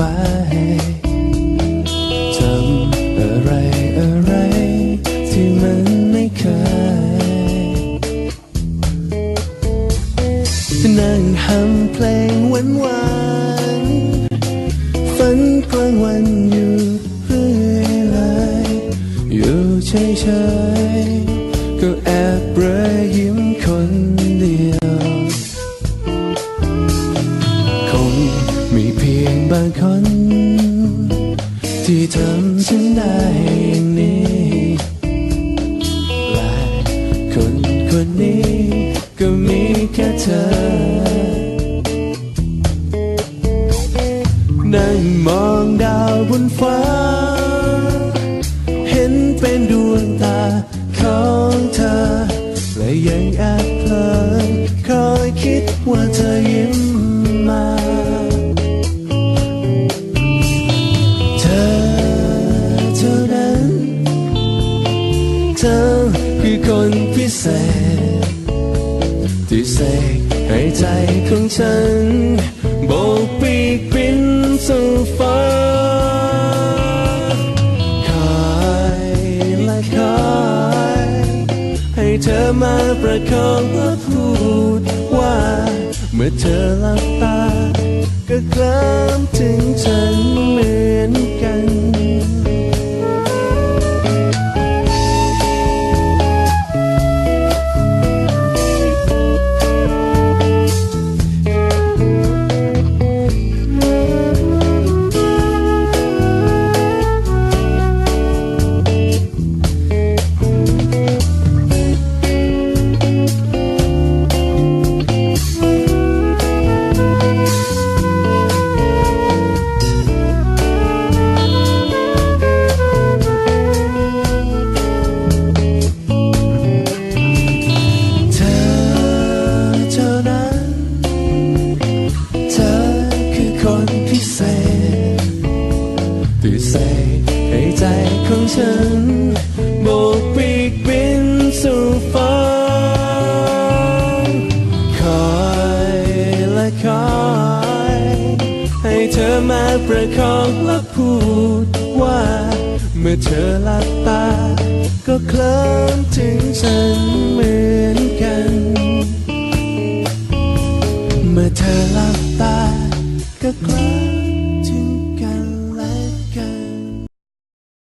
ไำอะไรอะไร ที่มันไม่เคยนั่งทำเพลงวานวานฝันกลางวันอยู่เรื่อยเอยู่เฉยๆก็แอบรอยยิ้มคน บางคน ที่ทำฉันได้อย่างนี้และคนคนนี้ก็มีแค่เธอ นั่งมองดาวบนฟ้า เห็นเป็นดวงตาของเธอ และยังแอบเพลินคอยคิดว่าเธอยิ้มมา เธอคือคนพิเศษ ที่เสกให้ใจของฉันโบกปีกบินสู่ฟ้าคอยและคอยให้เธอมาประคองและพูดว่า เมื่อเธอหลับตาก็เคลิ้มถึง ของฉันโบกปีกบินสู่ฟ้าคอยและคอยให้เธอมาประคองและพูดว่า เมื่อเธอหลับตา ก็เคลิ้มถึงฉัน